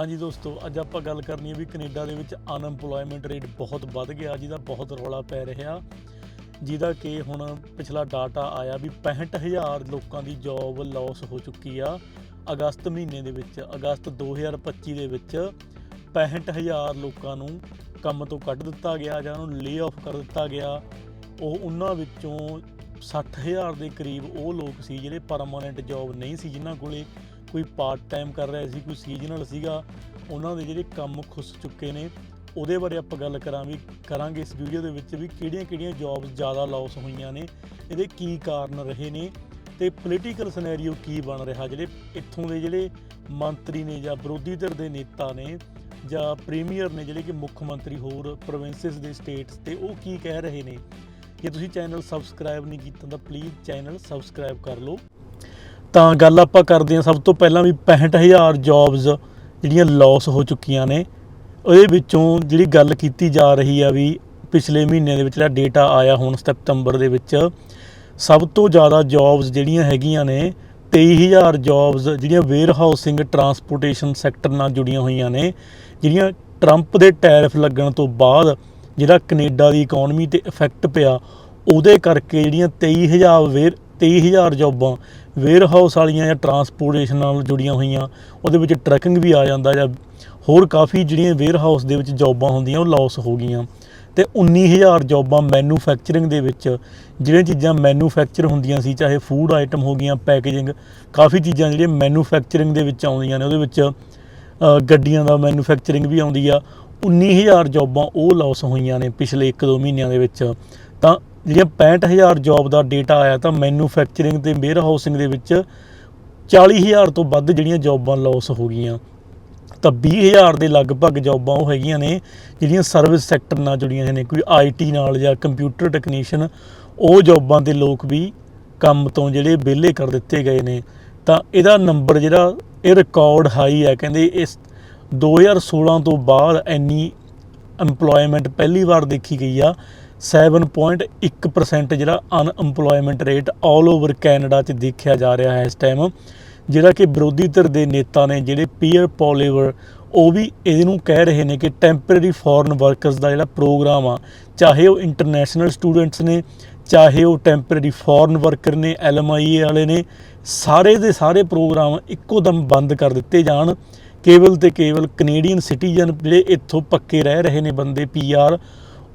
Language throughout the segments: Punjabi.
ਹਾਂਜੀ ਦੋਸਤੋ, ਅੱਜ ਆਪਾਂ ਗੱਲ ਕਰਨੀ ਹੈ ਵੀ ਕੈਨੇਡਾ ਦੇ ਵਿੱਚ ਅਨਐਮਪਲੋਇਮੈਂਟ ਰੇਟ ਬਹੁਤ ਵੱਧ ਗਿਆ, ਜਿਹਦਾ ਬਹੁਤ ਰੌਲਾ ਪੈ ਰਿਹਾ। ਜਿਹਦਾ ਕਿ ਹੁਣ ਪਿਛਲਾ ਡਾਟਾ ਆਇਆ ਵੀ 65000 ਲੋਕਾਂ ਦੀ ਜੌਬ ਲਾਸ ਹੋ ਚੁੱਕੀ ਆ, ਅਗਸਤ ਮਹੀਨੇ ਦੇ ਵਿੱਚ, ਅਗਸਤ 2025 ਦੇ ਵਿੱਚ 65000 ਲੋਕਾਂ ਨੂੰ ਕੰਮ ਤੋਂ ਕੱਢ ਦਿੱਤਾ ਗਿਆ ਜਾਂ ਉਹਨੂੰ ਲੇ ਆਫ ਕਰ ਦਿੱਤਾ ਗਿਆ। ਉਹ ਉਹਨਾਂ ਵਿੱਚੋਂ 60000 ਦੇ ਕਰੀਬ ਉਹ ਲੋਕ ਸੀ ਜਿਹੜੇ ਪਰਮਾਨੈਂਟ ਜੌਬ ਨਹੀਂ ਸੀ ਜਿਨ੍ਹਾਂ ਕੋਲੇ। ਕੋਈ ਪਾਰਟ ਟਾਈਮ ਕਰ ਰਿਹਾ ਸੀ, ਕੋਈ ਸੀਜ਼ਨਲ ਸੀਗਾ, ਉਹਨਾਂ ਦੇ ਜਿਹੜੇ ਕੰਮ ਖੁੱਸ ਚੁੱਕੇ ਨੇ, ਉਹਦੇ ਬਾਰੇ ਆਪਾਂ ਗੱਲ ਕਰਾਂ ਵੀ, ਕਰਾਂਗੇ ਇਸ ਵੀਡੀਓ ਦੇ ਵਿੱਚ ਵੀ ਕਿਹੜੀਆਂ-ਕਿਹੜੀਆਂ ਜੌਬਸ ਜ਼ਿਆਦਾ ਲਾਸ ਹੋਈਆਂ ਨੇ, ਇਹਦੇ ਕੀ ਕਾਰਨ ਰਹੇ ਨੇ ਤੇ ਪੋਲੀਟੀਕਲ ਸਿਨੈਰੀਓ ਕੀ ਬਣ ਰਿਹਾ, ਜਿਹੜੇ ਇੱਥੋਂ ਦੇ ਜਿਹੜੇ ਮੰਤਰੀ ਨੇ ਜਾਂ ਵਿਰੋਧੀ ਧਿਰ ਦੇ ਨੇਤਾ ਨੇ, ਜਾਂ ਪ੍ਰੀਮੀਅਰ ਨੇ ਜਿਹੜੇ ਕਿ ਮੁੱਖ ਮੰਤਰੀ ਹੋਰ ਪ੍ਰੋਵਿੰਸਸ ਦੇ ਸਟੇਟਸ ਤੇ ਉਹ ਕੀ ਕਹਿ ਰਹੇ ਨੇ, ਜੇ ਤੁਸੀਂ ਚੈਨਲ ਸਬਸਕ੍ਰਾਈਬ ਨਹੀਂ ਕੀਤਾ ਤਾਂ ਪਲੀਜ਼ ਚੈਨਲ ਸਬਸਕ੍ਰਾਈਬ ਕਰ ਲਓ। ਤਾਂ ਗੱਲ ਆਪਾਂ ਕਰਦੇ ਹਾਂ ਸਭ ਤੋਂ ਪਹਿਲਾਂ ਵੀ 65000 ਜੌਬਸ ਜਿਹੜੀਆਂ ਲਾਸ ਹੋ ਚੁੱਕੀਆਂ ਨੇ। ਉਹਦੇ ਵਿੱਚੋਂ ਜਿਹੜੀ ਗੱਲ ਕੀਤੀ ਜਾ ਰਹੀ ਆ ਵੀ ਪਿਛਲੇ ਮਹੀਨੇ ਦੇ ਵਿੱਚ ਜਿਹੜਾ ਡੇਟਾ ਆਇਆ ਹੁਣ ਸਤੰਬਰ ਦੇ ਵਿੱਚ, ਸਭ ਤੋਂ ਜ਼ਿਆਦਾ ਜੌਬਸ ਜਿਹੜੀਆਂ ਹੈਗੀਆਂ ਨੇ 23000 ਜੌਬਸ ਜਿਹੜੀਆਂ ਵੇਅਰ ਹਾਊਸਿੰਗ ਟਰਾਂਸਪੋਰਟੇਸ਼ਨ ਸੈਕਟਰ ਨਾਲ ਜੁੜੀਆਂ ਹੋਈਆਂ ਨੇ, ਜਿਹੜੀਆਂ ਟਰੰਪ ਦੇ ਟੈਰਿਫ ਲੱਗਣ ਤੋਂ ਬਾਅਦ ਜਿਹੜਾ ਕੈਨੇਡਾ ਦੀ ਇਕਨੋਮੀ ਤੇ ਇਫੈਕਟ ਪਿਆ, ਉਹਦੇ ਕਰਕੇ ਜਿਹੜੀਆਂ 23000 ਵੇਅਰ 23000 ਜੌਬਾਂ ਵੇਅਰ ਹਾਊਸ ਵਾਲੀਆਂ ਜਾਂ ਟਰਾਂਸਪੋਰਟੇਸ਼ਨ ਨਾਲ ਜੁੜੀਆਂ ਹੋਈਆਂ, ਉਹਦੇ ਵਿੱਚ ਟਰੈਕਿੰਗ ਵੀ ਆ ਜਾਂਦਾ ਜਾਂ ਹੋਰ ਕਾਫੀ ਜਿਹੜੀਆਂ ਵੇਅਰ ਹਾਊਸ ਦੇ ਵਿੱਚ ਜੌਬਾਂ ਹੁੰਦੀਆਂ, ਉਹ ਲਾਸ ਹੋ ਗਈਆਂ। ਤੇ 19000 ਜੌਬਾਂ ਮੈਨੂਫੈਕਚਰਿੰਗ ਦੇ ਵਿੱਚ, ਜਿਹੜੀਆਂ ਚੀਜ਼ਾਂ ਮੈਨੂਫੈਕਚਰ ਹੁੰਦੀਆਂ ਸੀ, ਚਾਹੇ ਫੂਡ ਆਈਟਮ ਹੋ ਗਈਆਂ ਪੈਕੇਜਿੰਗ ਕਾਫੀ ਚੀਜ਼ਾਂ ਜਿਹੜੀਆਂ ਮੈਨੂਫੈਕਚਰਿੰਗ ਦੇ ਵਿੱਚ ਆਉਂਦੀਆਂ ਨੇ, ਉਹਦੇ ਵਿੱਚ ਗੱਡੀਆਂ ਦਾ ਮੈਨੂਫੈਕਚਰਿੰਗ ਵੀ ਆਉਂਦੀ ਆ। 19000 ਜੌਬਾਂ ਉਹ ਲਾਸ ਹੋਈਆਂ ਨੇ ਪਿਛਲੇ 1-2 ਮਹੀਨਿਆਂ ਦੇ ਵਿੱਚ। ਤਾਂ ਜਿਹੜੀਆਂ 65000 ਜੌਬ ਦਾ ਡੇਟਾ ਆਇਆ ਤਾਂ ਮੈਨੂਫੈਕਚਰਿੰਗ ਤੇ ਵੇਅਰ ਹਾਊਸਿੰਗ ਦੇ ਵਿੱਚ 40000 ਤੋਂ ਵੱਧ ਜਿਹੜੀਆਂ ਜੌਬਾਂ ਲਾਸ ਹੋ ਗਈਆਂ। ਤਾਂ 20000 ਦੇ ਲਗਭਗ ਜੌਬਾਂ ਉਹ ਹੈਗੀਆਂ ਨੇ ਜਿਹੜੀਆਂ ਸਰਵਿਸ ਸੈਕਟਰ ਨਾਲ ਜੁੜੀਆਂ ਨੇ। ਕੋਈ ਆਈਟੀ ਨਾਲ ਜਾਂ ਕੰਪਿਊਟਰ ਟੈਕਨੀਸ਼ੀਅਨ ਉਹ ਜੌਬਾਂ ਦੇ ਲੋਕ ਵੀ ਕੰਮ ਤੋਂ ਜਿਹੜੇ ਵਿਹਲੇ ਕਰ ਦਿੱਤੇ ਗਏ ਨੇ। ਤਾਂ ਇਹਦਾ ਨੰਬਰ ਜਿਹੜਾ ਇਹ ਰਿਕਾਰਡ ਹਾਈ ਹੈ, ਕਹਿੰਦੇ ਇਸ 2016 ਤੋਂ ਬਾਅਦ ਇੰਨੀ EMPLOYMENT ਪਹਿਲੀ ਵਾਰ ਦੇਖੀ ਗਈ ਆ। 7.1% ਜਿਹੜਾ unemployment rate all over Canada 'ਚ ਦੇਖਿਆ ਜਾ ਰਿਹਾ ਹੈ ਇਸ ਟਾਈਮ ਜਿਹੜਾ ਕਿ ਵਿਰੋਧੀ ਧਿਰ ਦੇ ਨੇਤਾ ਨੇ ਜਿਹੜੇ ਪੀਅਰ ਪੋਲੀਵਰ ਉਹ ਵੀ ਇਹਨੂੰ ਕਹਿ ਰਹੇ ਨੇ ਕਿ ਟੈਂਪਰੇਰੀ ਫੋਰਨ ਵਰਕਰਸ ਦਾ ਜਿਹੜਾ ਪ੍ਰੋਗਰਾਮ ਆ, ਚਾਹੇ ਉਹ ਇੰਟਰਨੈਸ਼ਨਲ ਸਟੂਡੈਂਟਸ ਨੇ, ਚਾਹੇ ਉਹ ਟੈਂਪਰੇਰੀ ਫੋਰਨ ਵਰਕਰ ਨੇ ਐਲਐਮਆਈਏ ਵਾਲੇ ਨੇ, ਸਾਰੇ ਦੇ ਸਾਰੇ ਪ੍ਰੋਗਰਾਮ ਇੱਕੋ ਦਮ ਬੰਦ ਕਰ ਦਿੱਤੇ ਜਾਣ। ਕੇਵਲ ਤੇ ਕੇਵਲ ਕੈਨੇਡੀਅਨ ਸਿਟੀਜ਼ਨ ਜਿਹੜੇ ਇੱਥੋਂ ਪੱਕੇ ਰਹਿ ਰਹੇ ਨੇ ਬੰਦੇ ਪੀਆਰ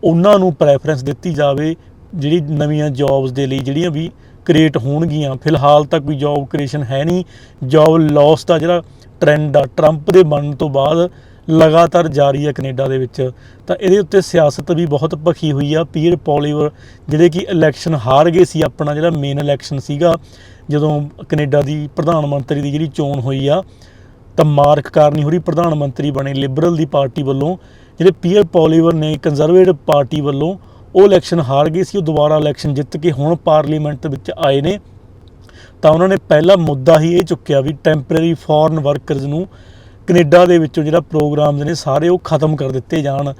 ਉਹਨਾਂ ਨੂੰ ਪ੍ਰੈਫਰੈਂਸ ਦਿੱਤੀ ਜਾਵੇ, ਜਿਹੜੀ ਨਵੀਆਂ ਜੌਬਸ ਦੇ ਲਈ, ਜਿਹੜੀਆਂ ਵੀ ਕ੍ਰੀਏਟ ਹੋਣਗੀਆਂ। ਫਿਲਹਾਲ ਤਾਂ ਕੋਈ ਜੌਬ ਕ੍ਰੀਏਸ਼ਨ ਹੈ ਨਹੀਂ। ਜੌਬ ਲਾਸ ਦਾ ਜਿਹੜਾ ਟ੍ਰੈਂਡ ਆ ਟਰੰਪ ਦੇ ਬਣਨ ਤੋਂ ਬਾਅਦ ਲਗਾਤਾਰ ਜਾਰੀ ਹੈ ਕੈਨੇਡਾ ਦੇ ਵਿੱਚ। ਤਾਂ ਇਹਦੇ ਉੱਤੇ ਸਿਆਸਤ ਵੀ ਬਹੁਤ ਭਖੀ ਹੋਈ ਆ। ਪੀਅਰ ਪੋਲੀਵਰ ਜਿਹੜੇ ਕਿ ਇਲੈਕਸ਼ਨ ਹਾਰ ਗਏ ਸੀ, ਆਪਣਾ ਜਿਹੜਾ ਮੇਨ ਇਲੈਕਸ਼ਨ ਸੀਗਾ, ਜਦੋਂ ਕੈਨੇਡਾ ਦੀ ਪ੍ਰਧਾਨ ਮੰਤਰੀ ਦੀ ਜਿਹੜੀ ਚੋਣ ਹੋਈ ਆ, ਤਾਂ ਮਾਰਕ ਕਾਰਨੀ ਹੋਰੀ ਪ੍ਰਧਾਨ ਮੰਤਰੀ ਬਣੇ ਲਿਬਰਲ ਦੀ ਪਾਰਟੀ ਵੱਲੋਂ ਜਿਹੜੇ ਪੀਅਰ ਪੋਲੀਵਰ ਨੇ ਕੰਜ਼ਰਵੇਟਿਵ ਪਾਰਟੀ ਵੱਲੋਂ, ਉਹ ਇਲੈਕਸ਼ਨ ਹਾਰ ਗਏ ਸੀ, ਉਹ ਦੁਬਾਰਾ ਇਲੈਕਸ਼ਨ ਜਿੱਤ ਕੇ ਹੁਣ ਪਾਰਲੀਮੈਂਟ ਵਿੱਚ ਆਏ ਨੇ। ਤਾਂ ਉਹਨਾਂ ਨੇ ਪਹਿਲਾ ਮੁੱਦਾ ਹੀ ਇਹ ਚੁੱਕਿਆ ਵੀ ਟੈਂਪਰੇਰੀ ਫੋਰਨ ਵਰਕਰਸ ਨੂੰ ਕੈਨੇਡਾ ਦੇ ਵਿੱਚੋਂ ਜਿਹੜਾ ਪ੍ਰੋਗਰਾਮਸ ਨੇ ਸਾਰੇ ਉਹ ਖਤਮ ਕਰ ਦਿੱਤੇ ਜਾਣ।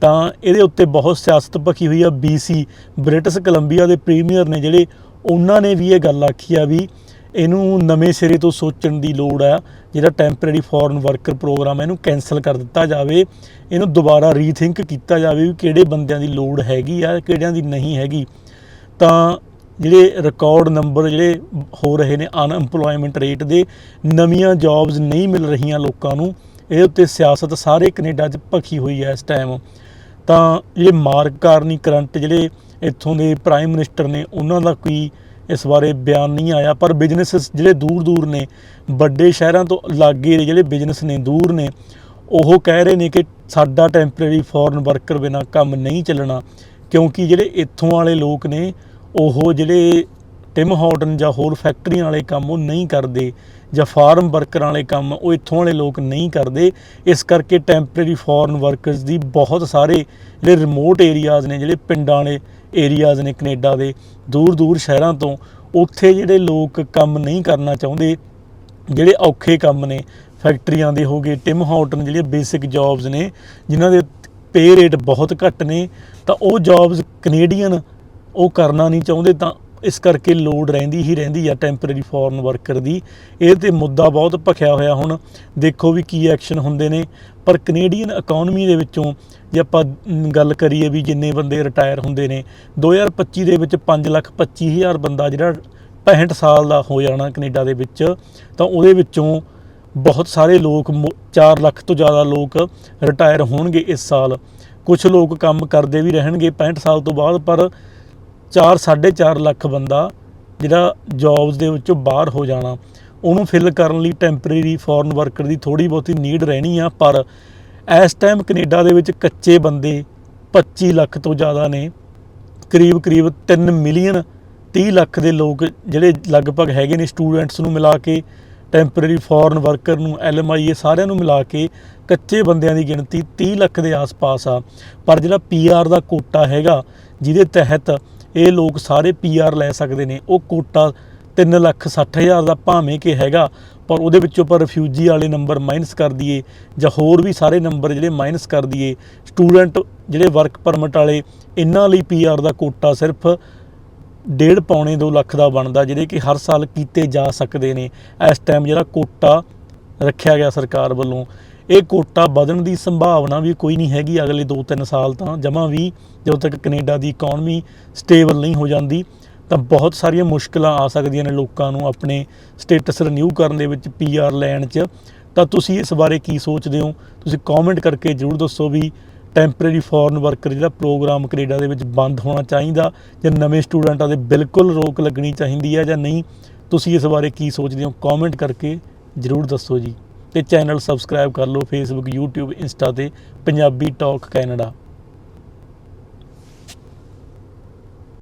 ਤਾਂ ਇਹਦੇ ਉੱਤੇ ਬਹੁਤ ਸਿਆਸਤ ਭਖੀ ਹੋਈ ਆ BC ਬ੍ਰਿਟਿਸ਼ ਕੋਲੰਬੀਆ ਦੇ ਪ੍ਰੀਮੀਅਰ ਨੇ ਜਿਹੜੇ, ਉਹਨਾਂ ਨੇ ਵੀ ਇਹ ਗੱਲ ਆਖੀ ਆ ਵੀ ਇਹਨੂੰ ਨਵੇਂ ਸਿਰੇ ਤੋਂ ਸੋਚਣ ਦੀ ਲੋੜ ਆ ਜਿਹੜਾ ਟੈਂਪਰੇਰੀ ਫੋਰਨ ਵਰਕਰ ਪ੍ਰੋਗਰਾਮ ਹੈ, ਇਹਨੂੰ ਕੈਨਸਲ ਕਰ ਦਿੱਤਾ ਜਾਵੇ। ਇਹਨੂੰ ਦੁਬਾਰਾ ਰੀਥਿੰਕ ਕੀਤਾ ਜਾਵੇ ਵੀ ਕਿਹੜੇ ਬੰਦਿਆਂ ਦੀ ਲੋੜ ਹੈਗੀ ਆ, ਕਿਹੜਿਆਂ ਦੀ ਨਹੀਂ ਹੈਗੀ। ਤਾਂ ਜਿਹੜੇ ਰਿਕਾਰਡ ਨੰਬਰ ਜਿਹੜੇ ਹੋ ਰਹੇ ਨੇ ਅਨਐਮਪਲੋਇਮੈਂਟ ਰੇਟ ਦੇ, ਨਵੀਆਂ ਜੌਬਸ ਨਹੀਂ ਮਿਲ ਰਹੀਆਂ ਲੋਕਾਂ ਨੂੰ। ਇਹਦੇ ਉੱਤੇ ਸਿਆਸਤ ਸਾਰੇ ਕੈਨੇਡਾ 'ਚ ਭਖੀ ਹੋਈ ਹੈ ਇਸ ਟਾਈਮ ਤਾਂ ਜਿਹੜੇ ਮਾਰਕ ਕਾਰਨੀ ਕਰੰਟ ਜਿਹੜੇ ਇੱਥੋਂ ਦੇ ਪ੍ਰਾਈਮ ਮਿਨਿਸਟਰ ਨੇ, ਉਹਨਾਂ ਦਾ ਕੋਈ ਇਸ ਬਾਰੇ ਬਿਆਨ ਨਹੀਂ ਆਇਆ, ਪਰ ਬਿਜਨਸ ਜਿਹੜੇ ਦੂਰ ਦੂਰ ਨੇ, ਵੱਡੇ ਸ਼ਹਿਰਾਂ ਤੋਂ ਲਾਗੇ ਦੇ ਜਿਹੜੇ ਬਿਜ਼ਨਸ ਨੇ, ਦੂਰ ਨੇ, ਉਹ ਕਹਿ ਰਹੇ ਨੇ ਕਿ ਸਾਡਾ ਟੈਂਪਰੇਰੀ ਫੋਰਨ ਵਰਕਰ ਬਿਨਾ ਕੰਮ ਨਹੀਂ ਚੱਲਣਾ, ਕਿਉਂਕਿ ਜਿਹੜੇ ਇੱਥੋਂ ਵਾਲੇ ਲੋਕ ਨੇ, ਉਹ ਜਿਹੜੇ ਟਿਮ ਹਾਰਟਨ ਜਾਂ ਹੋਰ ਫੈਕਟਰੀਆਂ ਵਾਲੇ ਕੰਮ ਉਹ ਨਹੀਂ ਕਰਦੇ। ਜਾਂ ਫਾਰਮ ਵਰਕਰਾਂ ਵਾਲੇ ਕੰਮ ਉਹ ਇੱਥੋਂ ਵਾਲੇ ਲੋਕ ਨਹੀਂ ਕਰਦੇ। ਇਸ ਕਰਕੇ ਟੈਂਪਰੇਰੀ ਫੋਰਨ ਵਰਕਰਸ ਦੀ ਬਹੁਤ ਸਾਰੇ ਜਿਹੜੇ ਰਿਮੋਟ ਏਰੀਆਜ਼ ਨੇ, ਜਿਹੜੇ ਪਿੰਡਾਂ ਵਾਲੇ ਏਰੀਆਜ਼ ਨੇ ਕੈਨੇਡਾ ਦੇ ਦੂਰ ਦੂਰ ਸ਼ਹਿਰਾਂ ਤੋਂ, ਉੱਥੇ ਜਿਹੜੇ ਲੋਕ ਕੰਮ ਨਹੀਂ ਕਰਨਾ ਚਾਹੁੰਦੇ, ਜਿਹੜੇ ਔਖੇ ਕੰਮ ਨੇ, ਫੈਕਟਰੀਆਂ ਦੇ ਹੋਗੇ ਟਿਮ ਹਾਰਟਨ ਜਿਹੜੀਆਂ ਬੇਸਿਕ ਜੌਬਸ ਨੇ, ਜਿਨ੍ਹਾਂ ਦੇ ਪੇ ਰੇਟ ਬਹੁਤ ਘੱਟ ਨੇ, ਤਾਂ ਉਹ ਜੌਬਸ ਕੈਨੇਡੀਅਨ ਉਹ ਕਰਨਾ ਨਹੀਂ ਚਾਹੁੰਦੇ, ਤਾਂ ਇਸ ਕਰਕੇ ਲੋਡ ਰਹਿੰਦੀ ਹੀ ਰਹਿੰਦੀ ਆ ਟੈਂਪਰੇਰੀ ਫੋਰਨ ਵਰਕਰ ਦੀ। ਇਹ ਤੇ ਮੁੱਦਾ ਬਹੁਤ ਭਖਿਆ ਹੋਇਆ ਹੁਣ। ਦੇਖੋ ਵੀ ਕੀ ਐਕਸ਼ਨ ਹੁੰਦੇ ਨੇ। ਪਰ ਕੈਨੇਡੀਅਨ ਇਕਨੋਮੀ ਦੇ ਵਿੱਚੋਂ ਜੇ ਆਪਾਂ ਗੱਲ ਕਰੀਏ ਵੀ ਜਿੰਨੇ ਬੰਦੇ ਰਿਟਾਇਰ ਹੁੰਦੇ ਨੇ 2025 ਦੇ ਵਿੱਚ 525000 ਬੰਦਾ ਜਿਹੜਾ 65 ਸਾਲ ਦਾ ਹੋ ਜਾਣਾ ਕੈਨੇਡਾ ਦੇ ਵਿੱਚ, ਤਾਂ ਉਹਦੇ ਵਿੱਚੋਂ ਬਹੁਤ ਸਾਰੇ ਲੋਕ 4 ਲੱਖ ਤੋਂ ਜ਼ਿਆਦਾ ਲੋਕ ਰਿਟਾਇਰ ਹੋਣਗੇ ਇਸ ਸਾਲ। ਕੁਝ ਲੋਕ ਕੰਮ ਕਰਦੇ ਵੀ ਰਹਿਣਗੇ 65 ਸਾਲ ਤੋਂ ਬਾਅਦ, ਪਰ 4 4.5 ਲੱਖ ਬੰਦਾ ਜਿਹੜਾ ਜੌਬਸ ਦੇ ਵਿੱਚੋਂ ਬਾਹਰ ਹੋ ਜਾਣਾ, ਉਹਨੂੰ ਫਿਲ ਕਰਨ ਲਈ ਟੈਂਪਰੇਰੀ ਫੋਰਨ ਵਰਕਰ ਦੀ ਥੋੜੀ ਬਹੁਤੀ ਨੀਡ ਰਹਿਣੀ ਆ, ਪਰ ਇਸ ਟਾਈਮ ਕੈਨੇਡਾ ਦੇ ਵਿੱਚ ਕੱਚੇ ਬੰਦੇ 25 ਲੱਖ ਤੋਂ ਜ਼ਿਆਦਾ ਨੇ, ਕਰੀਬ ਕਰੀਬ 3 ਮਿਲੀਅਨ 30 ਲੱਖ ਦੇ ਲੋਕ ਜਿਹੜੇ ਲਗਭਗ ਹੈਗੇ ਨੇ ਸਟੂਡੈਂਟਸ ਨੂੰ ਮਿਲਾ ਕੇ ਟੈਂਪਰੇਰੀ ਫੋਰਨ ਵਰਕਰ ਨੂੰ ਐਲਐਮਆਈ ਸਾਰਿਆਂ ਨੂੰ ਮਿਲਾ ਕੇ ਕੱਚੇ ਬੰਦਿਆਂ ਦੀ ਗਿਣਤੀ 30 ਲੱਖ ਦੇ ਆਸ-ਪਾਸ ਆ। ਪਰ ਜਿਹੜਾ ਪੀਆਰ ਦਾ ਕੋਟਾ ਹੈਗਾ, ਜਿਹਦੇ ਤਹਿਤ ਇਹ ਲੋਕ ਸਾਰੇ ਪੀਆਰ ਲੈ ਸਕਦੇ ਨੇ। ਉਹ ਕੋਟਾ 3 ਲੱਖ 60 ਹਜ਼ਾਰ ਦਾ ਭਾਵੇਂ ਕਿ ਹੈਗਾ, ਪਰ ਉਹਦੇ ਵਿੱਚੋਂ ਪਰ ਰਿਫਿਊਜੀ ਵਾਲੇ ਨੰਬਰ ਮਾਈਨਸ ਕਰ ਦਈਏ ਜਾਂ ਹੋਰ ਵੀ ਸਾਰੇ ਨੰਬਰ ਜਿਹੜੇ ਮਾਈਨਸ ਕਰ ਦਈਏ ਸਟੂਡੈਂਟ ਜਿਹੜੇ ਵਰਕ ਪਰਮਿਟ ਵਾਲੇ, ਇਹਨਾਂ ਲਈ ਪੀਆਰ ਦਾ ਕੋਟਾ ਸਿਰਫ ਡੇਢ ਪੌਣੇ 2 ਲੱਖ ਦਾ ਬਣਦਾ, ਜਿਹੜੇ ਕਿ ਹਰ ਸਾਲ ਕੀਤੇ ਜਾ ਸਕਦੇ ਨੇ। ਇਸ ਟਾਈਮ ਜਿਹੜਾ ਕੋਟਾ ਰੱਖਿਆ ਗਿਆ ਸਰਕਾਰ ਵੱਲੋਂ ਇਹ ਕੋਟਾ ਵਧਣ ਦੀ ਸੰਭਾਵਨਾ ਵੀ ਕੋਈ ਨਹੀਂ ਹੈਗੀ ਅਗਲੇ 2-3 ਸਾਲ ਤਾਂ, ਜਮਾਂ ਵੀ ਜਦੋਂ ਤੱਕ ਕੈਨੇਡਾ ਦੀ ਇਕਨੋਮੀ ਸਟੇਬਲ ਨਹੀਂ ਹੋ ਜਾਂਦੀ, ਤਾਂ ਬਹੁਤ ਸਾਰੀਆਂ ਮੁਸ਼ਕਲਾਂ ਆ ਸਕਦੀਆਂ ਨੇ ਲੋਕਾਂ ਨੂੰ ਆਪਣੇ ਸਟੇਟਸ ਰੀਨਿਊ ਕਰਨ ਦੇ ਵਿੱਚ ਪੀਆਰ ਲੈਣ 'ਚ। ਤਾਂ ਤੁਸੀਂ ਇਸ ਬਾਰੇ ਕੀ ਸੋਚਦੇ ਹੋ? ਤੁਸੀਂ ਕਮੈਂਟ ਕਰਕੇ ਜਰੂਰ ਦੱਸੋ ਵੀ ਟੈਂਪਰੇਰੀ ਫੋਰਨ ਵਰਕਰ ਜਿਹੜਾ ਪ੍ਰੋਗਰਾਮ ਕੈਨੇਡਾ ਦੇ ਵਿੱਚ ਬੰਦ ਹੋਣਾ ਚਾਹੀਦਾ ਜਾਂ ਨਵੇਂ ਸਟੂਡੈਂਟਾਂ ਦੇ ਬਿਲਕੁਲ ਰੋਕ ਲੱਗਣੀ ਚਾਹੀਦੀ ਹੈ ਜਾਂ ਨਹੀਂ? ਤੁਸੀਂ ਇਸ ਬਾਰੇ ਕੀ ਸੋਚਦੇ ਹੋ? ਕਮੈਂਟ ਕਰਕੇ ਜਰੂਰ ਦੱਸੋ ਜੀ। ਤੇ ਚੈਨਲ ਸਬਸਕ੍ਰਾਈਬ ਕਰ ਲਓ ਫੇਸਬੁੱਕ YouTube ਇੰਸਟਾ ਤੇ ਪੰਜਾਬੀ ਟਾਕ ਕੈਨੇਡਾ